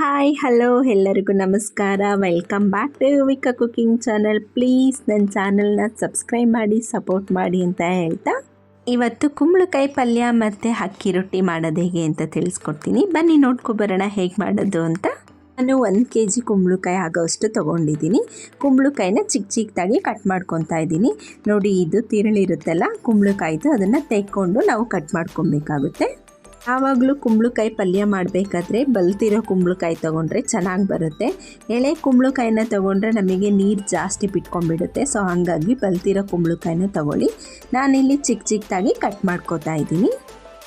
Hi hello ಎಲ್ಲರಿಗೂ ನಮಸ್ಕಾರ. Welcome back to Yuvika cooking channel please ನನ್ನ ಚಾನಲ್ನ ಸಬ್ಸ್ಕ್ರೈಬ್ ಮಾಡಿ ಸಪೋರ್ಟ್ ಮಾಡಿ ಅಂತ ಹೇಳ್ತಾ. ಇವತ್ತು ಕುಂಬಳಕಾಯಿ ಪಲ್ಯ ಮತ್ತು ಅಕ್ಕಿ ರೊಟ್ಟಿ ಮಾಡೋದು ಹೇಗೆ ಅಂತ ತಿಳಿಸ್ಕೊಡ್ತೀನಿ. ಬನ್ನಿ ನೋಡ್ಕೊಬರೋಣ ಹೇಗೆ ಮಾಡೋದು ಅಂತ. ನಾನು ಒಂದು ಕೆ ಜಿ ಕುಂಬಳಕಾಯಿ ಆಗೋಷ್ಟು ತೊಗೊಂಡಿದ್ದೀನಿ. ಕುಂಬಳಕಾಯಿನ ಚಿಕ್ಕ ಚಿಕ್ಕದಾಗಿ ಕಟ್ ಮಾಡ್ಕೊತಾ ಇದ್ದೀನಿ. ನೋಡಿ, ಇದು ತಿರುಳಿರುತ್ತಲ್ಲ, ಕುಂಬಳಕಾಯಿದು ಅದನ್ನು ತೆಕ್ಕೊಂಡು ನಾವು ಕಟ್ ಮಾಡ್ಕೊಬೇಕಾಗುತ್ತೆ. ಆವಾಗಲೂ ಕುಂಬಳಕಾಯಿ ಪಲ್ಯ ಮಾಡಬೇಕಾದ್ರೆ ಬಲ್ತಿರೋ ಕುಂಬಳಕಾಯಿ ತೊಗೊಂಡ್ರೆ ಚೆನ್ನಾಗಿ ಬರುತ್ತೆ. ಎಳೆ ಕುಂಬಳಕಾಯಿನ ತೊಗೊಂಡ್ರೆ ನಮಗೆ ನೀರು ಜಾಸ್ತಿ ಬಿಟ್ಕೊಂಡ್ಬಿಡುತ್ತೆ ಸೊ ಹಾಗಾಗಿ ಬಲ್ತಿರೋ ಕುಂಬಳಕಾಯಿನ ತೊಗೊಳ್ಳಿ. ನಾನಿಲ್ಲಿ ಚಿಕ್ಕ ಚಿಕ್ಕದಾಗಿ ಕಟ್ ಮಾಡ್ಕೋತಾ ಇದ್ದೀನಿ.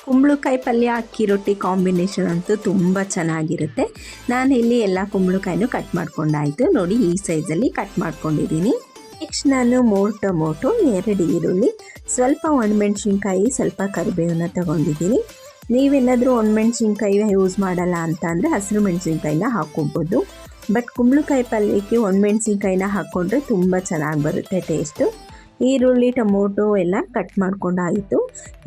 ಕುಂಬಳಕಾಯಿ ಪಲ್ಯ, ಅಕ್ಕಿ ರೊಟ್ಟಿ ಕಾಂಬಿನೇಷನ್ ಅಂತೂ ತುಂಬ ಚೆನ್ನಾಗಿರುತ್ತೆ. ನಾನು ಇಲ್ಲಿ ಎಲ್ಲ ಕುಂಬಳಕಾಯಿನೂ ಕಟ್ ಮಾಡ್ಕೊಂಡಾಯಿತು. ನೋಡಿ, ಈ ಸೈಜಲ್ಲಿ ಕಟ್ ಮಾಡ್ಕೊಂಡಿದ್ದೀನಿ. ನೆಕ್ಸ್ಟ್ ನಾನು ಮೂರು ಟೊಮೊಟೊ, ಎರಡು ಈರುಳ್ಳಿ, ಸ್ವಲ್ಪ ಒಣಮೆಣ್ಸಿನ್ಕಾಯಿ, ಸ್ವಲ್ಪ ಕರಿಬೇವನ್ನ ತೊಗೊಂಡಿದ್ದೀನಿ. ನೀವೇನಾದರೂ ಒಣಮೆಣ್ಸಿನ್ಕಾಯಿ ಯೂಸ್ ಮಾಡಲ್ಲ ಅಂತ ಅಂದರೆ ಹಸಿರು ಮೆಣಸಿನ್ಕಾಯಿನ ಹಾಕ್ಕೊಬೋದು. ಬಟ್ ಕುಂಬಳಕಾಯಿ ಪಲ್ಯಕ್ಕೆ ಒಣಮೆಣ್ಸಿನ್ಕಾಯಿನ ಹಾಕ್ಕೊಂಡ್ರೆ ತುಂಬ ಚೆನ್ನಾಗಿ ಬರುತ್ತೆ ಟೇಸ್ಟು ಈರುಳ್ಳಿ, ಟೊಮೊಟೊ ಎಲ್ಲ ಕಟ್ ಮಾಡ್ಕೊಂಡಾಯಿತು.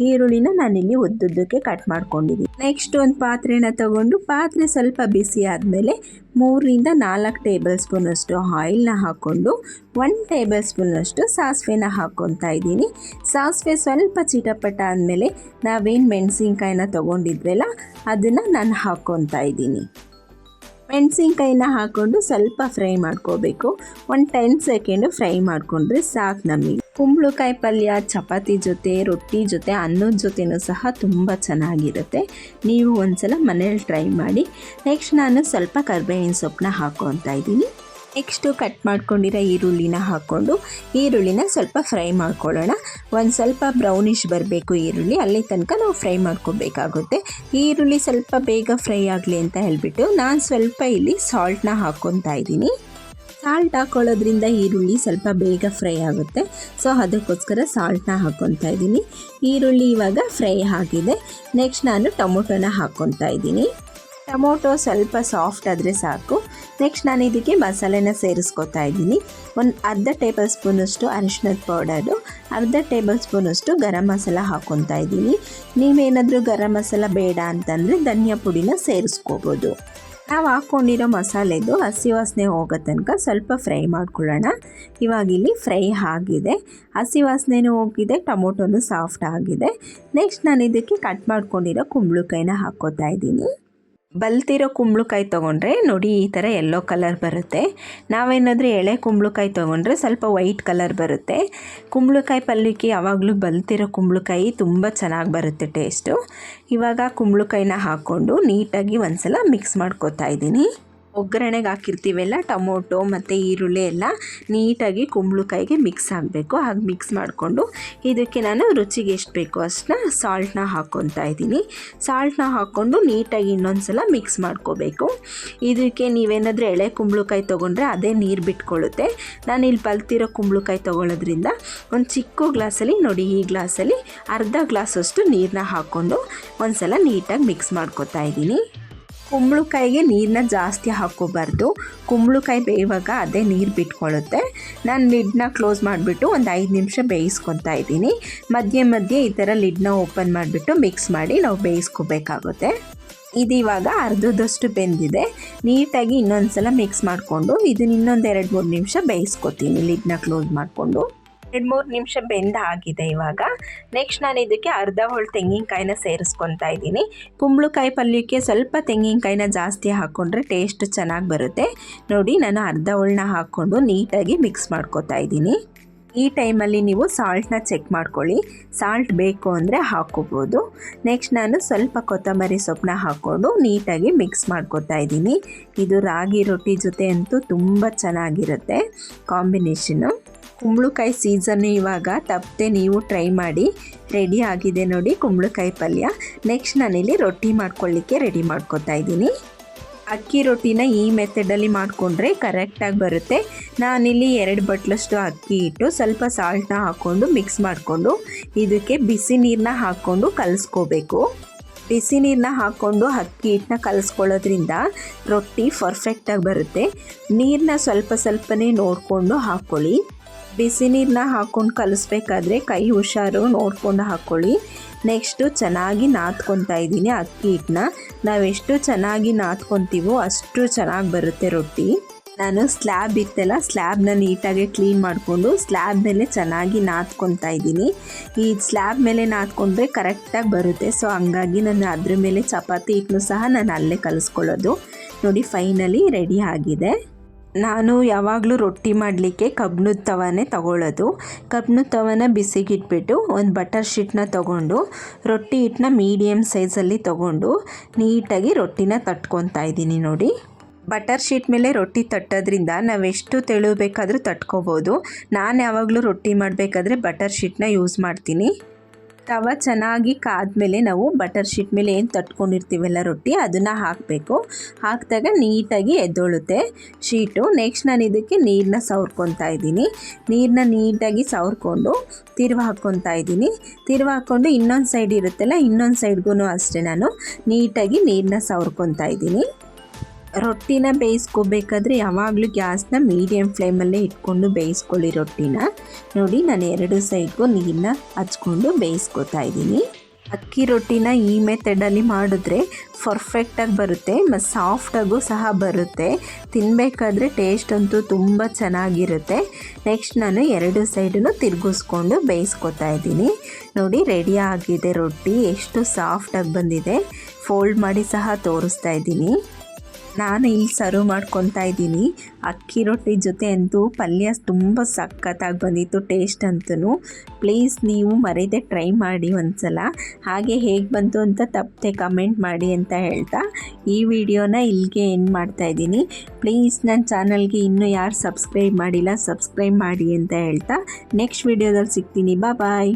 ಈರುಳ್ಳಿನ ನಾನಿಲ್ಲಿ ಉದ್ದುದ್ದಕ್ಕೆ ಕಟ್ ಮಾಡ್ಕೊಂಡಿದ್ದೀನಿ ನೆಕ್ಸ್ಟ್ ಒಂದು ಪಾತ್ರೆನ ತಗೊಂಡು ಪಾತ್ರೆ ಸ್ವಲ್ಪ ಬಿಸಿ ಆದಮೇಲೆ ಮೂರರಿಂದ ನಾಲ್ಕು ಟೇಬಲ್ ಸ್ಪೂನಷ್ಟು ಆಯಿಲ್ನ ಹಾಕ್ಕೊಂಡು ಒನ್ ಟೇಬಲ್ ಸ್ಪೂನಷ್ಟು ಸಾಸಿವೆನ ಹಾಕ್ಕೊತಾ ಇದ್ದೀನಿ. ಸಾಸಿವೆ ಸ್ವಲ್ಪ ಚಿಟಪಟ ಆದಮೇಲೆ ನಾವೇನು ಮೆಣಸಿನ್ಕಾಯಿನ ತೊಗೊಂಡಿದ್ವಲ್ಲ, ಅದನ್ನು ನಾನು ಹಾಕ್ಕೊತಾ ಇದ್ದೀನಿ. ಮೆಣಸಿನ್ಕಾಯಿನ ಹಾಕ್ಕೊಂಡು ಸ್ವಲ್ಪ ಫ್ರೈ ಮಾಡ್ಕೋಬೇಕು. ಒಂದು ಟೆನ್ ಸೆಕೆಂಡು ಫ್ರೈ ಮಾಡಿಕೊಂಡ್ರೆ ಸಾಕು ನಮಗೆ. ಕುಂಬಳಕಾಯಿ ಪಲ್ಯ, ಚಪಾತಿ ಜೊತೆ, ರೊಟ್ಟಿ ಜೊತೆ, ಅನ್ನದ ಜೊತೆನೂ ಸಹ ತುಂಬ ಚೆನ್ನಾಗಿರುತ್ತೆ. ನೀವು ಒಂದು ಸಲ ಮನೇಲಿ ಟ್ರೈ ಮಾಡಿ. ನೆಕ್ಸ್ಟ್ ನಾನು ಸ್ವಲ್ಪ ಕರ್ಬೇವಿನ ಸೊಪ್ಪನ್ನ ಹಾಕ್ಕೊತಾ ಇದ್ದೀನಿ. ನೆಕ್ಸ್ಟು ಕಟ್ ಮಾಡ್ಕೊಂಡಿರೋ ಈರುಳ್ಳಿನ ಹಾಕ್ಕೊಂಡು ಈರುಳ್ಳಿನ ಸ್ವಲ್ಪ ಫ್ರೈ ಮಾಡ್ಕೊಳ್ಳೋಣ. ಒಂದು ಸ್ವಲ್ಪ ಬ್ರೌನಿಷ್ ಬರಬೇಕು ಈರುಳ್ಳಿ. ಅಲ್ಲಿ ತನಕ ನಾವು ಫ್ರೈ ಮಾಡ್ಕೋಬೇಕಾಗುತ್ತೆ. ಈರುಳ್ಳಿ ಸ್ವಲ್ಪ ಬೇಗ ಫ್ರೈ ಆಗಲಿ ಅಂತ ಹೇಳಿಬಿಟ್ಟು ನಾನು ಸ್ವಲ್ಪ ಇಲ್ಲಿ ಸಾಲ್ಟ್ನ ಹಾಕ್ಕೊತಾ ಇದ್ದೀನಿ. ಸಾಲ್ಟ್ ಹಾಕ್ಕೊಳ್ಳೋದ್ರಿಂದ ಈರುಳ್ಳಿ ಸ್ವಲ್ಪ ಬೇಗ ಫ್ರೈ ಆಗುತ್ತೆ. ಸೊ, ಅದಕ್ಕೋಸ್ಕರ ಸಾಲ್ಟ್ನ ಹಾಕ್ಕೊತಾ ಇದ್ದೀನಿ. ಈರುಳ್ಳಿ ಇವಾಗ ಫ್ರೈ ಆಗಿದೆ. ನೆಕ್ಸ್ಟ್ ನಾನು ಟೊಮೊಟೊನ ಹಾಕ್ಕೊತಾ ಇದ್ದೀನಿ. ಟೊಮೊಟೊ ಸ್ವಲ್ಪ ಸಾಫ್ಟ್ ಆದರೆ ಸಾಕು. ನೆಕ್ಸ್ಟ್ ನಾನು ಇದಕ್ಕೆ ಮಸಾಲೆನ ಸೇರಿಸ್ಕೊತಾ ಇದ್ದೀನಿ. ಒಂದು ಅರ್ಧ ಟೇಬಲ್ ಸ್ಪೂನಷ್ಟು ಅರಿಶಿನದ ಪೌಡರು, ಅರ್ಧ ಟೇಬಲ್ ಸ್ಪೂನಷ್ಟು ಗರಂ ಮಸಾಲ ಹಾಕ್ಕೊತಾ ಇದ್ದೀನಿ. ನೀವೇನಾದರೂ ಗರಂ ಮಸಾಲ ಬೇಡ ಅಂತಂದರೆ ಧನಿಯಾ ಪುಡಿನ ಸೇರಿಸ್ಕೋಬೋದು. ನಾವು ಹಾಕ್ಕೊಂಡಿರೋ ಮಸಾಲೆದು ಹಸಿ ವಾಸನೆ ಹೋಗೋ ತನಕ ಸ್ವಲ್ಪ ಫ್ರೈ ಮಾಡ್ಕೊಳ್ಳೋಣ. ಇವಾಗ ಇಲ್ಲಿ ಫ್ರೈ ಆಗಿದೆ. ಹಸಿ ವಾಸನೆನೂ ಹೋಗಿದೆ, ಟೊಮೊಟೊನು ಸಾಫ್ಟ್ ಆಗಿದೆ. ನೆಕ್ಸ್ಟ್ ನಾನು ಇದಕ್ಕೆ ಕಟ್ ಮಾಡ್ಕೊಂಡಿರೋ ಕುಂಬಳಕಾಯಿನ ಹಾಕ್ಕೋತಾ ಇದ್ದೀನಿ. ಬಲ್ತಿರೋ ಕುಂಬಳಕಾಯಿ ತೊಗೊಂಡ್ರೆ ನೋಡಿ ಈ ಥರ ಎಲ್ಲೋ ಕಲರ್ ಬರುತ್ತೆ. ನಾವೇನಾದರೂ ಎಳೆ ಕುಂಬಳಕಾಯಿ ತೊಗೊಂಡ್ರೆ ಸ್ವಲ್ಪ ವೈಟ್ ಕಲರ್ ಬರುತ್ತೆ. ಕುಂಬಳಕಾಯಿ ಪಲ್ಯಕ್ಕೆ ಯಾವಾಗಲೂ ಬಲ್ತಿರೋ ಕುಂಬಳಕಾಯಿ ತುಂಬ ಚೆನ್ನಾಗಿ ಬರುತ್ತೆ ಟೇಸ್ಟು ಇವಾಗ ಕುಂಬಳಕಾಯಿನ ಹಾಕ್ಕೊಂಡು ನೀಟಾಗಿ ಒಂದು ಸಲ ಮಿಕ್ಸ್ ಮಾಡ್ಕೋತಾ ಇದ್ದೀನಿ. ಒಗ್ಗರಣೆಗೆ ಹಾಕಿರ್ತೀವಲ್ಲ ಟೊಮೊಟೊ ಮತ್ತು ಈರುಳ್ಳಿ ಎಲ್ಲ ನೀಟಾಗಿ ಕುಂಬಳಕಾಯಿಗೆ ಮಿಕ್ಸ್ ಆಗಬೇಕು. ಹಾಗೆ ಮಿಕ್ಸ್ ಮಾಡಿಕೊಂಡು ಇದಕ್ಕೆ ನಾನು ರುಚಿಗೆ ಎಷ್ಟು ಬೇಕೋ ಅಷ್ಟನ್ನ ಸಾಲ್ಟ್ನ ಹಾಕ್ಕೊತಾ ಇದ್ದೀನಿ. ಸಾಲ್ಟ್ನ ಹಾಕ್ಕೊಂಡು ನೀಟಾಗಿ ಇನ್ನೊಂದು ಸಲ ಮಿಕ್ಸ್ ಮಾಡ್ಕೋಬೇಕು. ಇದಕ್ಕೆ ನೀವೇನಾದರೂ ಎಳೆ ಕುಂಬಳಕಾಯಿ ತೊಗೊಂಡ್ರೆ ಅದೇ ನೀರು ಬಿಟ್ಕೊಳ್ಳುತ್ತೆ. ನಾನು ಇಲ್ಲಿ ಬಲ್ತಿರೋ ಕುಂಬಳಕಾಯಿ ತೊಗೊಳೋದ್ರಿಂದ ಒಂದು ಚಿಕ್ಕ ಗ್ಲಾಸಲ್ಲಿ ನೋಡಿ, ಈ ಗ್ಲಾಸಲ್ಲಿ ಅರ್ಧ ಗ್ಲಾಸಷ್ಟು ನೀರನ್ನ ಹಾಕ್ಕೊಂಡು ಒಂದು ಸಲ ನೀಟಾಗಿ ಮಿಕ್ಸ್ ಮಾಡ್ಕೊತಾ ಇದ್ದೀನಿ. ಕುಂಬಳಕಾಯಿಗೆ ನೀರನ್ನ ಜಾಸ್ತಿ ಹಾಕ್ಕೋಬಾರ್ದು. ಕುಂಬಳಕಾಯಿ ಬೇಯುವಾಗ ಅದೇ ನೀರು ಬಿಟ್ಕೊಳ್ಳುತ್ತೆ. ನಾನು ಲಿಡ್ನ ಕ್ಲೋಸ್ ಮಾಡಿಬಿಟ್ಟು ಒಂದು ಐದು ನಿಮಿಷ ಬೇಯಿಸ್ಕೊತಾ ಇದ್ದೀನಿ. ಮಧ್ಯೆ ಮಧ್ಯೆ ಈ ಥರ ಲಿಡ್ನ ಓಪನ್ ಮಾಡಿಬಿಟ್ಟು ಮಿಕ್ಸ್ ಮಾಡಿ ನಾವು ಬೇಯಿಸ್ಕೋಬೇಕಾಗುತ್ತೆ. ಇದು ಇವಾಗ ಅರ್ಧದಷ್ಟು ಬೆಂದಿದೆ. ನೀಟಾಗಿ ಇನ್ನೊಂದು ಸಲ ಮಿಕ್ಸ್ ಮಾಡಿಕೊಂಡು ಇದನ್ನ ಇನ್ನೊಂದು ಎರಡು ಮೂರು ನಿಮಿಷ ಬೇಯಿಸ್ಕೊತೀನಿ ಲಿಡ್ನ ಕ್ಲೋಸ್ ಮಾಡಿಕೊಂಡು. ಎರಡು ಮೂರು ನಿಮಿಷ ಬೆಂದ ಆಗಿದೆ ಇವಾಗ. ನೆಕ್ಸ್ಟ್ ನಾನು ಇದಕ್ಕೆ ಅರ್ಧ ಹೋಳು ತೆಂಗಿನಕಾಯಿನ ಸೇರಿಸ್ಕೊತಾ ಇದ್ದೀನಿ. ಕುಂಬಳಕಾಯಿ ಪಲ್ಯಕ್ಕೆ ಸ್ವಲ್ಪ ತೆಂಗಿನಕಾಯಿನ ಜಾಸ್ತಿ ಹಾಕ್ಕೊಂಡ್ರೆ ಟೇಸ್ಟ್ ಚೆನ್ನಾಗಿ ಬರುತ್ತೆ. ನೋಡಿ, ನಾನು ಅರ್ಧ ಹೋಳನ್ನ ಹಾಕ್ಕೊಂಡು ನೀಟಾಗಿ ಮಿಕ್ಸ್ ಮಾಡ್ಕೋತಾ ಇದ್ದೀನಿ. ಈ ಟೈಮಲ್ಲಿ ನೀವು ಸಾಲ್ಟನ್ನ ಚೆಕ್ ಮಾಡ್ಕೊಳ್ಳಿ. ಸಾಲ್ಟ್ ಬೇಕು ಅಂದರೆ ಹಾಕ್ಕೋಬೋದು ನೆಕ್ಸ್ಟ್ ನಾನು ಸ್ವಲ್ಪ ಕೊತ್ತಂಬರಿ ಸೊಪ್ಪನ್ನ ಹಾಕ್ಕೊಂಡು ನೀಟಾಗಿ ಮಿಕ್ಸ್ ಮಾಡ್ಕೊತಾ ಇದ್ದೀನಿ. ಇದು ರಾಗಿ ರೊಟ್ಟಿ ಜೊತೆ ಅಂತೂ ತುಂಬ ಚೆನ್ನಾಗಿರುತ್ತೆ ಕಾಂಬಿನೇಷನು. ಕುಂಬಳಕಾಯಿ ಸೀಸನ್ ಇವಾಗ ತಪ್ಪದೆ ನೀವು ಟ್ರೈ ಮಾಡಿ. ರೆಡಿ ಆಗಿದೆ ನೋಡಿ ಕುಂಬಳಕಾಯಿ ಪಲ್ಯ. ನೆಕ್ಸ್ಟ್ ನಾನಿಲ್ಲಿ ರೊಟ್ಟಿ ಮಾಡ್ಕೊಳ್ಳಿಕ್ಕೆ ರೆಡಿ ಮಾಡ್ಕೊತಾ ಇದ್ದೀನಿ. ಅಕ್ಕಿ ರೊಟ್ಟಿನ ಈ ಮೆಥಡಲ್ಲಿ ಮಾಡಿಕೊಂಡ್ರೆ ಕರೆಕ್ಟಾಗಿ ಬರುತ್ತೆ. ನಾನಿಲ್ಲಿ ಎರಡು ಬಟ್ಲಷ್ಟು ಅಕ್ಕಿ ಇಟ್ಟು ಸ್ವಲ್ಪ ಸಾಲ್ಟನ್ನ ಹಾಕ್ಕೊಂಡು ಮಿಕ್ಸ್ ಮಾಡಿಕೊಂಡು ಇದಕ್ಕೆ ಬಿಸಿ ನೀರನ್ನ ಹಾಕ್ಕೊಂಡು ಕಲಿಸ್ಕೋಬೇಕು. ಬಿಸಿ ನೀರನ್ನ ಹಾಕ್ಕೊಂಡು ಅಕ್ಕಿ ಹಿಟ್ಟನ್ನ ಕಲಿಸ್ಕೊಳ್ಳೋದ್ರಿಂದ ರೊಟ್ಟಿ ಪರ್ಫೆಕ್ಟಾಗಿ ಬರುತ್ತೆ. ನೀರನ್ನ ಸ್ವಲ್ಪ ಸ್ವಲ್ಪನೇ ನೋಡಿಕೊಂಡು ಹಾಕ್ಕೊಳ್ಳಿ. ಬಿಸಿ ನೀರನ್ನ ಹಾಕ್ಕೊಂಡು ಕಲಿಸ್ಬೇಕಾದ್ರೆ ಕೈ ಹುಷಾರು ನೋಡ್ಕೊಂಡು ಹಾಕ್ಕೊಳ್ಳಿ. ನೆಕ್ಸ್ಟು ಚೆನ್ನಾಗಿ ನಾದ್ಕೊತಾ ಇದ್ದೀನಿ ಅಕ್ಕಿ ಹಿಟ್ಟನ್ನ. ನಾವೆಷ್ಟು ಚೆನ್ನಾಗಿ ನಾದ್ಕೊತೀವೋ ಅಷ್ಟು ಚೆನ್ನಾಗಿ ಬರುತ್ತೆ ರೊಟ್ಟಿ. ನಾನು ಸ್ಲ್ಯಾಬ್ ಇತ್ತಲ್ಲ, ಸ್ಲ್ಯಾಬ್ನ ನೀಟಾಗಿ ಕ್ಲೀನ್ ಮಾಡಿಕೊಂಡು ಸ್ಲ್ಯಾಬ್ ಮೇಲೆ ಚೆನ್ನಾಗಿ ನಾದ್ಕೊತಾ ಇದ್ದೀನಿ. ಈ ಸ್ಲ್ಯಾಬ್ ಮೇಲೆ ನಾದ್ಕೊಂಡ್ರೆ ಕರೆಕ್ಟಾಗಿ ಬರುತ್ತೆ. ಸೊ, ಹಂಗಾಗಿ ನಾನು ಅದ್ರ ಮೇಲೆ ಚಪಾತಿ ಹಿಟ್ಟನ್ನು ಸಹ ನಾನು ಅಲ್ಲೇ ಕಲಿಸ್ಕೊಳ್ಳೋದು. ನೋಡಿ, ಫೈನಲಿ ರೆಡಿ ಆಗಿದೆ. ನಾನು ಯಾವಾಗಲೂ ರೊಟ್ಟಿ ಮಾಡಲಿಕ್ಕೆ ಕಬ್ಬಿಣದ ತವನೇ ತಗೊಳ್ಳೋದು. ಕಬ್ಬಿಣದ ತವನ ಬಿಸಿಗಿಟ್ಬಿಟ್ಟು ಒಂದು ಬಟರ್ ಶೀಟ್ನ ತೊಗೊಂಡು, ರೊಟ್ಟಿ ಹಿಟ್ಟನ್ನ ಮೀಡಿಯಮ್ ಸೈಜಲ್ಲಿ ತೊಗೊಂಡು, ನೀಟಾಗಿ ರೊಟ್ಟಿನ ತಟ್ಕೊತಾ ಇದ್ದೀನಿ ನೋಡಿ. ಬಟರ್ ಶೀಟ್ ಮೇಲೆ ರೊಟ್ಟಿ ತಟ್ಟೋದ್ರಿಂದ ನಾವೆಷ್ಟು ತೆಳು ಬೇಕಾದರೂ ತಟ್ಕೋಬೋದು. ನಾನು ಯಾವಾಗಲೂ ರೊಟ್ಟಿ ಮಾಡಬೇಕಾದ್ರೆ ಬಟರ್ ಶೀಟ್ನ ಯೂಸ್ ಮಾಡ್ತೀನಿ. ತವ ಚೆನ್ನಾಗಿ ಕಾದ್ಮೇಲೆ ನಾವು ಬಟರ್ ಶೀಟ್ ಮೇಲೆ ಏನು ತಟ್ಕೊಂಡಿರ್ತೀವಲ್ಲ ರೊಟ್ಟಿ, ಅದನ್ನು ಹಾಕಬೇಕು. ಹಾಕಿದಾಗ ನೀಟಾಗಿ ಎದ್ದೊಳುತ್ತೆ. ಶೀಟು, ನೆಕ್ಸ್ಟ್ ನಾನು ಇದಕ್ಕೆ ನೀರನ್ನ ಸವರ್ಕೊತಾ ಇದ್ದೀನಿ. ನೀರನ್ನ ನೀಟಾಗಿ ಸವರ್ಕೊಂಡು ತಿರುವ ಹಾಕ್ಕೊತಾ ಇದ್ದೀನಿ. ತಿರುವ ಹಾಕ್ಕೊಂಡು ಇನ್ನೊಂದು ಸೈಡ್ ಇರುತ್ತಲ್ಲ, ಇನ್ನೊಂದು ಸೈಡ್ಗೂ ಅಷ್ಟೇ ನಾನು ನೀಟಾಗಿ ನೀರನ್ನ ಸವ್ರ್ಕೊತಾ ಇದ್ದೀನಿ. ರೊಟ್ಟಿನ ಬೇಯಿಸ್ಕೋಬೇಕಾದ್ರೆ ಯಾವಾಗಲೂ ಗ್ಯಾಸ್ನ ಮೀಡಿಯಮ್ ಫ್ಲೇಮಲ್ಲೇ ಇಟ್ಕೊಂಡು ಬೇಯಿಸ್ಕೊಳ್ಳಿ ರೊಟ್ಟಿನ. ನೋಡಿ, ನಾನು ಎರಡು ಸೈಡ್ಗೂ ನೀರನ್ನ ಹಚ್ಕೊಂಡು ಬೇಯಿಸ್ಕೊತಾ ಇದ್ದೀನಿ. ಅಕ್ಕಿ ರೊಟ್ಟಿನ ಈ ಮೆಥಡಲ್ಲಿ ಮಾಡಿದ್ರೆ ಪರ್ಫೆಕ್ಟಾಗಿ ಬರುತ್ತೆ ಮತ್ತು ಸಾಫ್ಟಾಗೂ ಸಹ ಬರುತ್ತೆ. ತಿನ್ನಬೇಕಾದ್ರೆ ಟೇಸ್ಟ್ ಅಂತೂ ತುಂಬ ಚೆನ್ನಾಗಿರುತ್ತೆ. ನೆಕ್ಸ್ಟ್ ನಾನು ಎರಡು ಸೈಡನ್ನು ತಿರುಗಿಸ್ಕೊಂಡು ಬೇಯಿಸ್ಕೊತಾ ಇದ್ದೀನಿ. ನೋಡಿ, ರೆಡಿ ಆಗಿದೆ ರೊಟ್ಟಿ, ಎಷ್ಟು ಸಾಫ್ಟಾಗಿ ಬಂದಿದೆ. ಫೋಲ್ಡ್ ಮಾಡಿ ಸಹ ತೋರಿಸ್ತಾ ಇದ್ದೀನಿ. ನಾನು ಇಲ್ಲಿ ಸರ್ವ್ ಮಾಡ್ಕೊತಾ ಇದ್ದೀನಿ. ಅಕ್ಕಿ ರೊಟ್ಟಿ ಜೊತೆ ಅಂತೂ ಪಲ್ಯ ತುಂಬ ಸಖತ್ತಾಗಿ ಬಂದಿತ್ತು, ಟೇಸ್ಟ್ ಅಂತೂ ಪ್ಲೀಸ್ ನೀವು ಮರೆಯದೆ ಟ್ರೈ ಮಾಡಿ ಒಂದ್ಸಲ. ಹಾಗೆ ಹೇಗೆ ಬಂತು ಅಂತ ತಪ್ಪದೆ ಕಮೆಂಟ್ ಮಾಡಿ ಅಂತ ಹೇಳ್ತಾ. ಈ ವಿಡಿಯೋನ ಇಲ್ಲಿಗೆ ಎಂಡ್ ಮಾಡ್ತಾ ಇದ್ದೀನಿ. ಪ್ಲೀಸ್ ನನ್ನ ಚಾನಲ್ಗೆ ಇನ್ನೂ ಯಾರು ಸಬ್ಸ್ಕ್ರೈಬ್ ಮಾಡಿಲ್ಲ, ಸಬ್ಸ್ಕ್ರೈಬ್ ಮಾಡಿ ಅಂತ ಹೇಳ್ತಾ. ನೆಕ್ಸ್ಟ್ ವಿಡಿಯೋದಲ್ಲಿ ಸಿಗ್ತೀನಿ. ಬಾ ಬಾಯ್